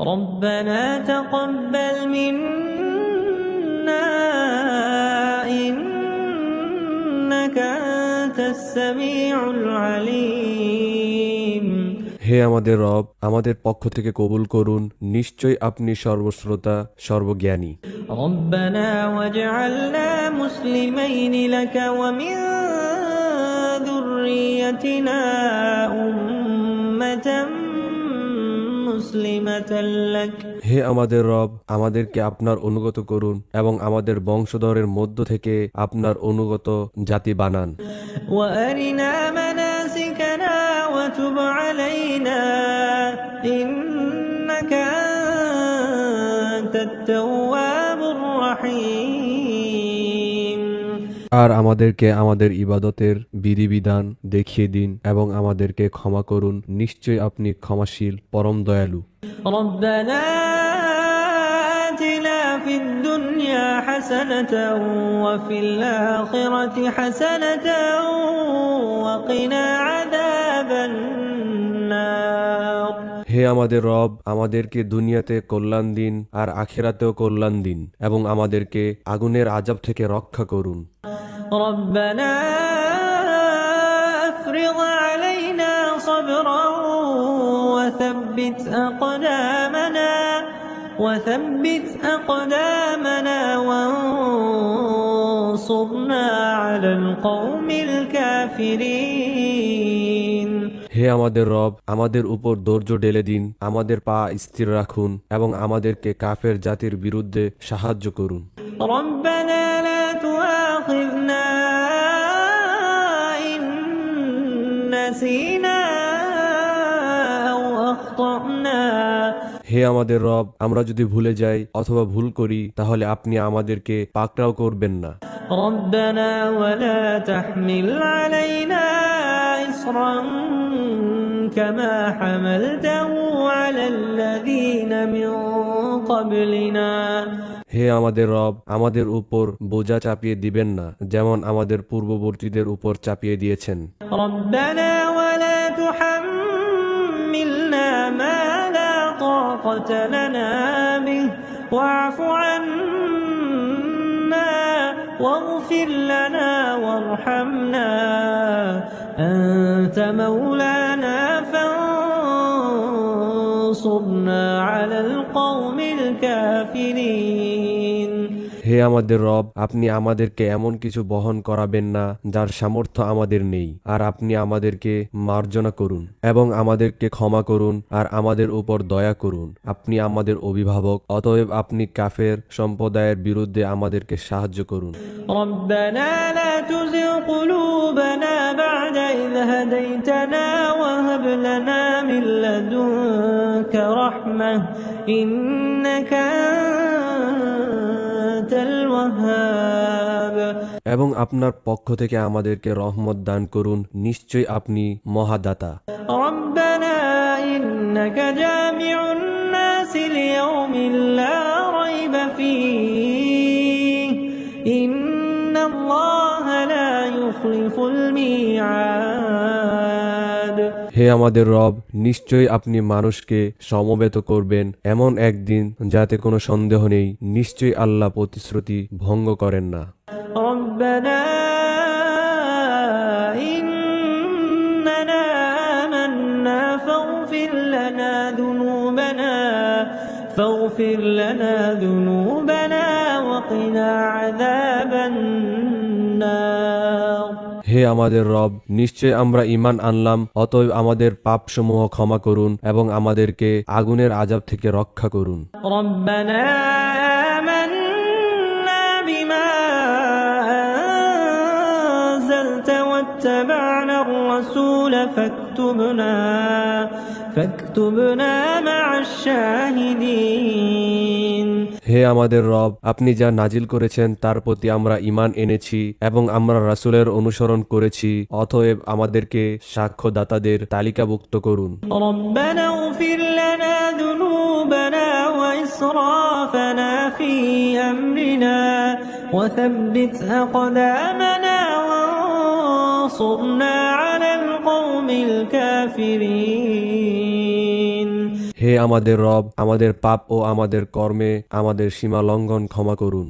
ربنا تقبل منا إنك أنت السميع العليم হে আমাদের রব আমাদের পক্ষ থেকে কবুল করুন নিশ্চয় আপনি সর্বশ্রোতা সর্বজ্ঞানী ربنا واجعلنا مسلمين لك ومن ذريتنا أمة مسلمة لك হে আমাদের রব আমাদেরকে আপনার অনুগত করুন এবং আমাদের বংশধরের মধ্য থেকে আপনার অনুগত জাতি বানান। ইন্নাকা আনতাত তাওয়াবুর রহিম। আর আমাদেরকে আমাদের ইবাদতের বিধিবিধান দেখিয়ে দিন এবং আমাদেরকে ক্ষমা করুন নিশ্চয় আপনি ক্ষমাশীল পরম দয়ালু ربنا آتنا في الدنيا حسنة وفي الآخرة حسنة وقنا عذاب النار হে আমাদের রব আমাদেরকে দুনিয়াতে কল্যাণ দিন আর আখেরাতেও কল্যাণ দিন এবং আমাদেরকে আগুনের আজাব থেকে রক্ষা করুন ربنا افرغ علينا صبرا وثبت أقدامنا وثبت أقدامنا وانصرنا على القوم الكافرين. হে আমাদের রব আমাদের উপর ধৈর্য ঢেলে দিন আমাদের পা স্থির রাখুন এবং আমাদেরকে কাফের জাতির বিরুদ্ধে সাহায্য করুন ربنا لا تؤاخذنا إن نسينا أو أخطأنا হে আমাদের রব আমরা যদি ভুলে যাই অথবা ভুল করি তাহলে আপনি আমাদেরকে পাকড়াও করবেন না ربنا ولا تحمل علينا إصرا كما حملته على الذين من قبلنا হে আমাদের রব আমাদের উপর বোঝা চাপিয়ে দিবেন না যেমন আমাদের পূর্ববর্তীদের উপর চাপিয়ে দিয়েছেন ربنا ولا تحملنا ما لا طاقة لنا به واعف عنا واغفر لنا وارحمنا أنت مولانا হে আমাদের রব আপনি আমাদেরকে এমন কিছু বহন করাবেন না যার সামর্থ্য আমাদের নেই আর আপনি আমাদেরকে মার্জনা করুন এবং আমাদেরকে ক্ষমা করুন আর আমাদের উপর দয়া করুন আপনি আমাদের অভিভাবক অতএব আপনি কাফের সম্প্রদায়ের বিরুদ্ধে আমাদেরকে সাহায্য করুন ربنا لا تزغ قلوبنا بعد إذ هديتنا وهب لنا من لدنك رحمة إنك أنت الوهاب এবং আপনার পক্ষ থেকে আমাদেরকে রহমত দান করুন নিশ্চয় আপনি মহাদাতা ربنا إنك جامع الناس ليوم لا ريب فيه হে আমাদের রব নিশ্চয় আপনি মানুষকে সমবেত করবেন এমন একদিন যাতে কোনো সন্দেহ নেই নিশ্চয় আল্লাহ প্রতিশ্রুতি ভঙ্গ করেন না ربنا إننا آمنا فاغفر لنا ذنوبنا فاغفر لنا ذنوبنا وقنا عذاب হে আমাদের রব নিশ্চয় আমরা ইমান আনলাম অতএব আমাদের পাপসমূহ ক্ষমা করুন এবং আমাদেরকে আগুনের আজাব থেকে রক্ষা করুন ربنا آمنا بما أنزلت واتبعنا الرسول فاكتبنا فاكتبنا مع الشاهدين হে আমাদের রব আপনি যা নাজিল করেছেন তার প্রতি আমরা ইমান এনেছি এবং আমরা রাসূলের অনুসরণ করেছি অতএব আমাদেরকে সাক্ষ্যদাতাদের তালিকাভুক্ত করুন ربنا اغفر لنا ذنوبنا وإسرافنا في أمرنا وثبت أقدامنا وانصرنا على القوم الكافرين হে আমাদের রব আমাদের পাপ ও আমাদের কর্মে আমাদের সীমা লঙ্ঘন ক্ষমা করুন।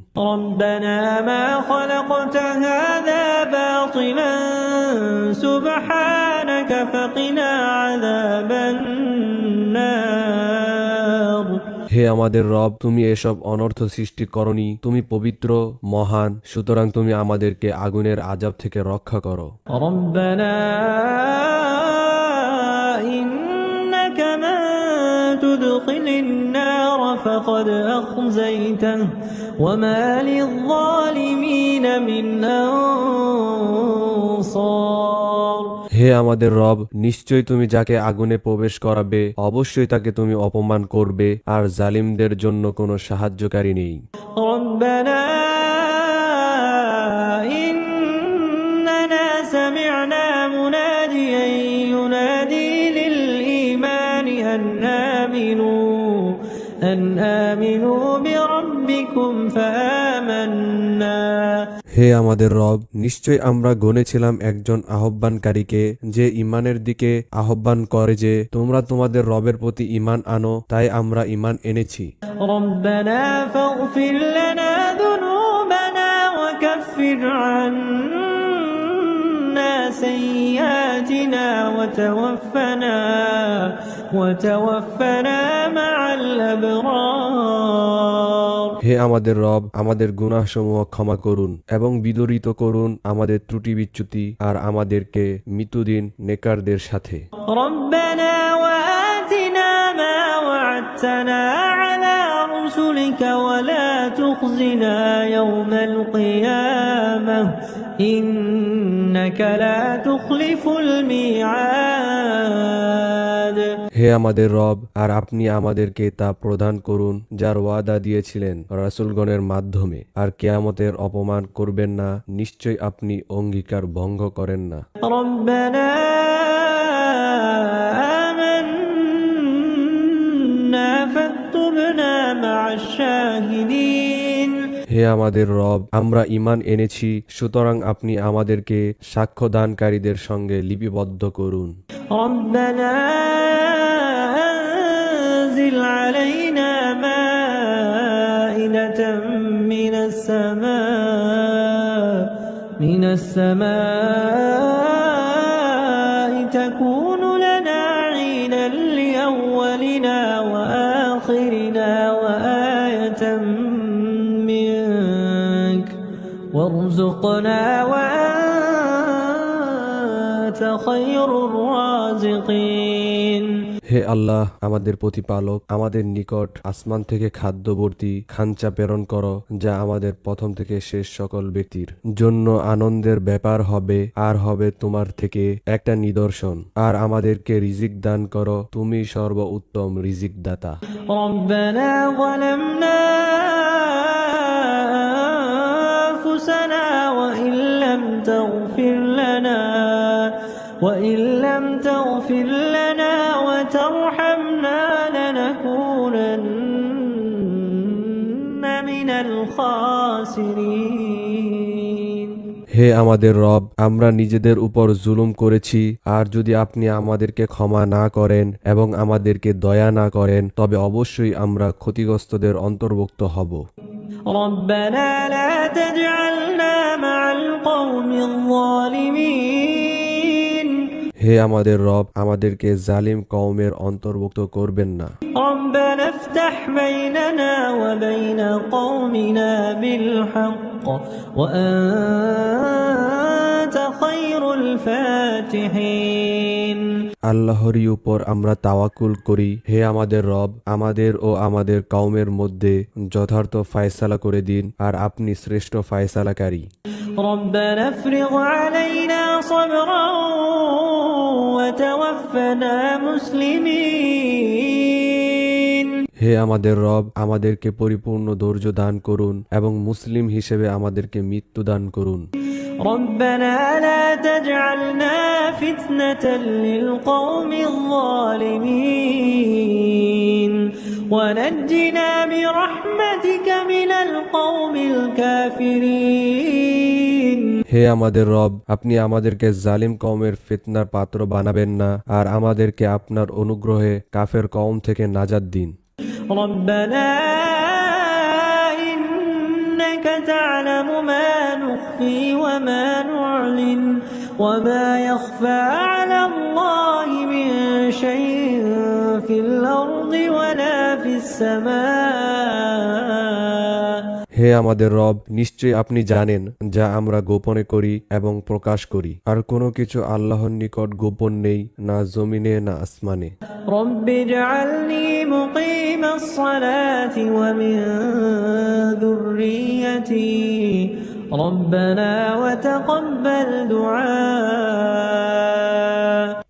হে আমাদের রব তুমি এসব অনর্থ সৃষ্টি করনি তুমি পবিত্র মহান সুতরাং তুমি আমাদেরকে আগুনের আজাব থেকে রক্ষা করো। فقد أخزيته وما للظالمين من أنصار হে আমাদের রব নিশ্চয় তুমি যাকে আগুনে প্রবেশ করাবে অবশ্যই তাকে তুমি অপমান করবে আর জালিমদের জন্য কোনো সাহায্যকারী নেই হে আমাদের রব নিশ্চয় আমরা গনেছিলাম একজন আহ্বানকারীকে যে ইমানের দিকে আহ্বান করে যে তোমরা তোমাদের রবের প্রতি ইমান আনো তাই আমরা ইমান এনেছি ربنا فاغفر لنا ذنوبنا وكفر عنا سيئاتنا وتوفنا وتوفنا مع الأبرار হে আমাদের রব আমাদের গুনাহসমূহ ক্ষমা করুন এবং বিদরিত করুন আমাদের ত্রুটি বিচ্যুতি আর আমাদেরকে মৃত্যুদিন নেকারদের সাথে ربنا وآتنا ما وعدتنا على رسلك ولا تخزنا يوم القيامة إنك لا تخلف الميعاد হে আমাদের রব আর আপনি আমাদেরকে তা প্রদান করুন যার ওয়াদা দিয়েছিলেন রাসুলগণের মাধ্যমে আর কেয়ামতের অপমান করবেন না নিশ্চয় আপনি অঙ্গীকার ভঙ্গ করেন না ربنا آمنا فاكتبنا مع الشاهدين হে আমাদের রব আমরা ইমান এনেছি সুতরাং আপনি আমাদেরকে সাক্ষ্যদানকারীদের সঙ্গে লিপিবদ্ধ করুন ربنا أنزل علينا مائدة من السماء من السماء وارزقنا وأنت خير الرازقين হে আল্লাহ আমাদের প্রতিপালক আমাদের নিকট আসমান থেকে খাদ্যবর্তী খাঞ্চা প্রেরণ করো যা আমাদের প্রথম থেকে শেষ সকল ব্যক্তির জন্য আনন্দের ব্যাপার হবে আর হবে তোমার থেকে একটা নিদর্শন আর আমাদেরকে রিজিক দান করো তুমি সর্ব উত্তম রিজিক দাতা وإن لم تغفر لنا وترحمنا لنكونن من الخاسرين হে আমাদের রব আমরা নিজেদের উপর জুলুম করেছি আর যদি আপনি আমাদেরকে ক্ষমা না করেন এবং আমাদেরকে দয়া না করেন তবে অবশ্যই আমরা ক্ষতিগ্রস্তদের অন্তর্ভুক্ত হব ربنا لا تجعلنا مع القوم الظالمين হে আমাদের রব আমাদেরকে জালিম কওমের অন্তর্ভুক্ত করবেন না ربنا افتح بيننا وبين قومنا بالحق وأنت خير الفاتحين আল্লাহরই উপর আমরা তাওয়াকুল করি হে আমাদের রব আমাদের ও আমাদের কওমের মধ্যে যথার্থ ফায়সালা করে দিন আর আপনি শ্রেষ্ঠ ফায়সালাকারী ربنا افرغ علينا صبرا وتوفنا مسلمين হে আমাদের রব আমাদেরকে পরিপূর্ণ ধৈর্য দান করুন এবং মুসলিম হিসেবে আমাদেরকে মৃত্যু দান করুন ربنا لا تجعلنا فتنة للقوم الظالمين ونجنا برحمتك من القوم الكافرين হে আমাদের রব আপনি আমাদেরকে জালিম কওমের ফিতনার পাত্র বানাবেন না আর আমাদেরকে আপনার অনুগ্রহে কাফের কওম থেকে নাজাদ দিন ربنا إنك تعلم ما نخفي وما نعلن وما يخفى على الله من شيء في الأرض ولا في السماء. হে আমাদের রব নিশ্চয়ই আপনি জানেন যা আমরা গোপনে করি এবং প্রকাশ করি। আর কোনো কিছু আল্লাহর নিকট গোপন নেই না জমিনে না আসমানে।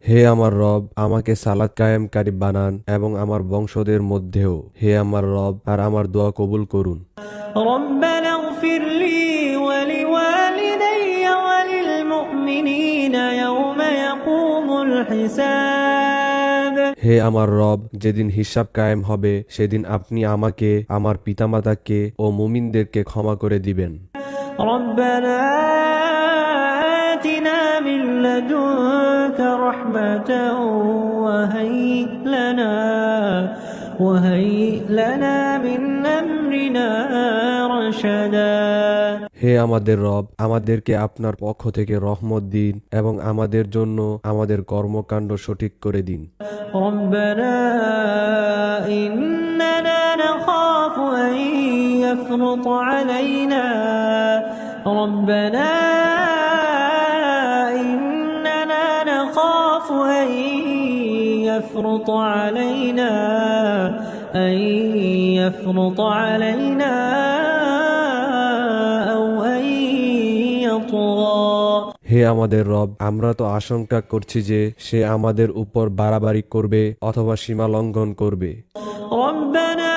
হে আমার রব আমাকে সালাদ কায়েমকারী বানান এবং আমার বংশদের মধ্যেও। হে আমার রব আর আমার দোয়া কবুল করুন। ربنا اغفر لي ولوالدي وللمؤمنين يوم يقوم الحساب হে আমার রব যেদিন হিসাব কায়েম হবে সেদিন আপনি আমাকে আমার পিতামাতাকে ও মুমিনদেরকে ক্ষমা করে দিবেন ربنا آتنا من لدنك رحمة وهيئ لنا وهيئ لنا من أمرنا رشدا হে আমাদের রব আমাদেরকে আপনার পক্ষ থেকে রহমত দিন এবং আমাদের জন্য আমাদের কর্মকাণ্ড সঠিক করে দিন ربنا إننا نخاف أن يفرط علينا ربنا إننا نخاف أن يفرط علينا أن يفرط علينا أو أن يطغى হে আমাদের রব আমরা তো আশঙ্কা করছি যে সে আমাদের উপর বাড়াবাড়ি করবে অথবা সীমা লঙ্ঘন করবে ربنا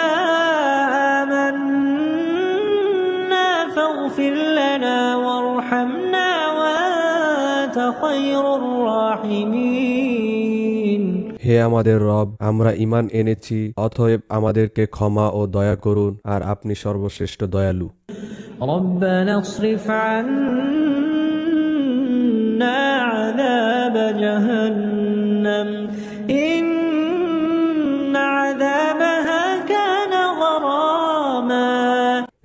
آمنا فاغفر لنا وارحمنا وأنت خير الراحمين হে আমাদের রব আমরা ইমান এনেছি অতএব আমাদেরকে ক্ষমা ও দয়া করুন আর আপনি সর্বশ্রেষ্ঠ দয়ালু ربنا اصرف عنا عذاب جهنم إن عذابها كان غراما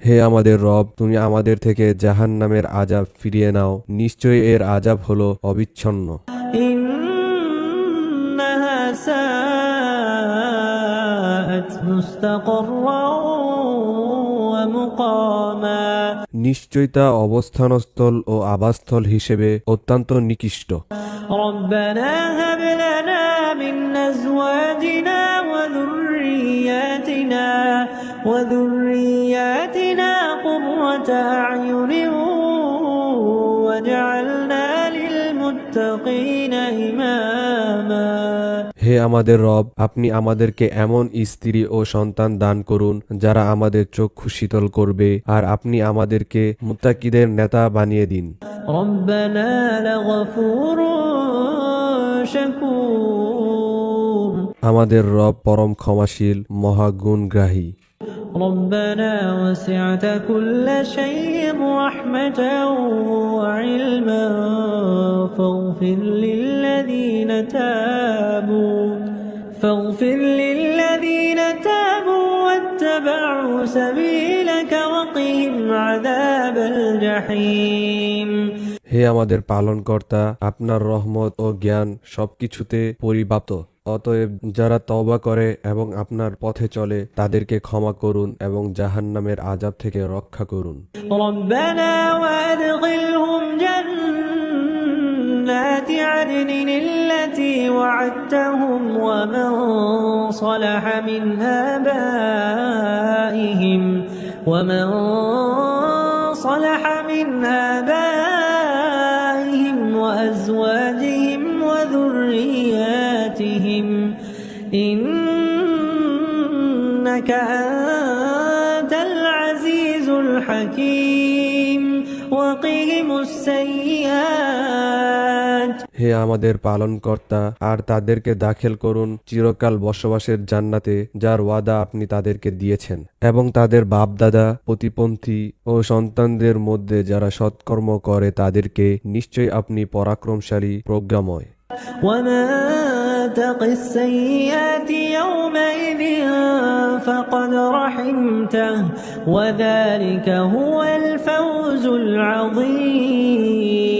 হে আমাদের রব তুমি আমাদের থেকে জাহান নামের আজাব ফিরিয়ে নাও নিশ্চয়ই এর আজাব হলো অবিচ্ছন্ন إنها ساءت مستقرا ومقاما নিশ্চয়ই তা অবস্থানস্থল ও আবাসস্থল হিসেবে অত্যন্ত নিকৃষ্ট ربنا هب لنا من أزواجنا وذرياتنا وذرياتنا قرة أعين হে আমাদের রব আপনি আমাদেরকে এমন স্ত্রী ও সন্তান দান করুন যারা আমাদের চক্ষু শীতল করবে আর আপনি আমাদেরকে মুত্তাকিদের নেতা বানিয়ে দিন। আমাদের রব পরম ক্ষমাশীল মহাগুণগ্রাহী। ربنا وسعت كل شيء رحمة وعلما فاغفر للذين تابوا فاغفر للذين تابوا واتبعوا سبيلك وقهم عذاب الجحيم. হে আমাদের পালনকর্তা আপনার রহমত ও জ্ঞান সবকিছুতে পরিবাত অতএব যারা তওবা করে এবং আপনার পথে চলে তাদেরকে ক্ষমা করুন এবং জাহান্নামের আজাব থেকে রক্ষা করুন ربنا وادخلهم جنات عدن التي وعدتهم ومن صلح من آبائهم وأزواجهم وذرياتهم. إنك أنت العزيز الحكيم. وقهم السيئات. হে আমাদের পালনকর্তা আর তাদেরকে দাখিল করুন চিরকাল বসবাসের জান্নাতে যার ওয়াদা আপনি তাদেরকে দিয়েছেন এবং তাদের বাপদাদা প্রতিপন্থী ও সন্তানদের মধ্যে যারা সৎকর্ম করে তাদেরকে নিশ্চয়ই আপনি পরাক্রমশালী প্রজ্ঞাময় ومن تق السيئات يومئذ فقد رحمته وذلك هو الفوز العظيم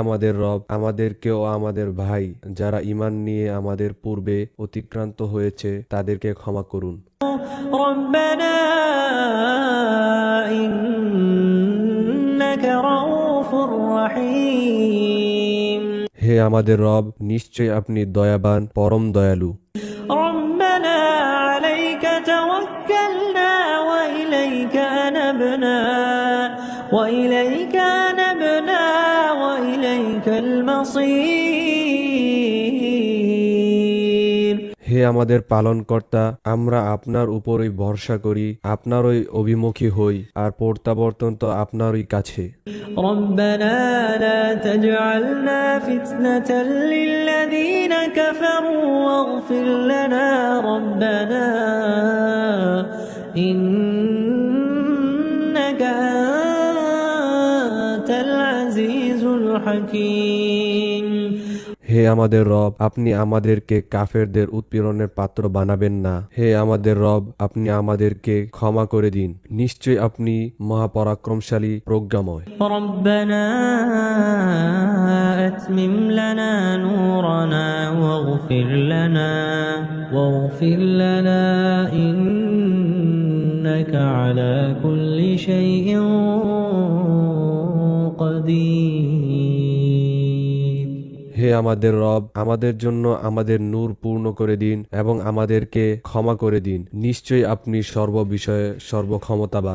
আমাদের রব আমাদেরকে ও আমাদের ভাই যারা ইমান নিয়ে আমাদের পূর্বে অতিক্রান্ত হয়েছে তাদেরকে ক্ষমা করুন ربنا إنك رؤوف رحيم হে আমাদের রব নিশ্চয় আপনি দয়াবান পরম দয়ালু ربنا عليك توكلنا وإليك হে আমাদের পালনকর্তা আমরা আপনার উপরই ভরসা করি আপনারই অভিমুখী হই আর প্রত্যাবর্তন তো আপনারই কাছে ربنا لا تجعلنا فتنة للذين كفروا واغفر لنا ربنا إنك أنت العزيز الحكيم হে আমাদের রব আপনি আমাদেরকে কাফেরদের উৎপীড়নের পাত্র বানাবেন না হে আমাদের রব আপনি আমাদেরকে ক্ষমা করে দিন নিশ্চয় আপনি মহাপরাক্রমশালী প্রজ্ঞাময় ربنا أتمم لنا نورنا واغفر لنا واغفر لنا إنك على كل شيء قدير হে আমাদের রব, আমাদের জন্য আমাদের নূর পূর্ণ করে দিন এবং আমাদেরকে ক্ষমা করে দিন। নিশ্চয়ই আপনি সর্ববিষয়ে সর্বক্ষমতাবান।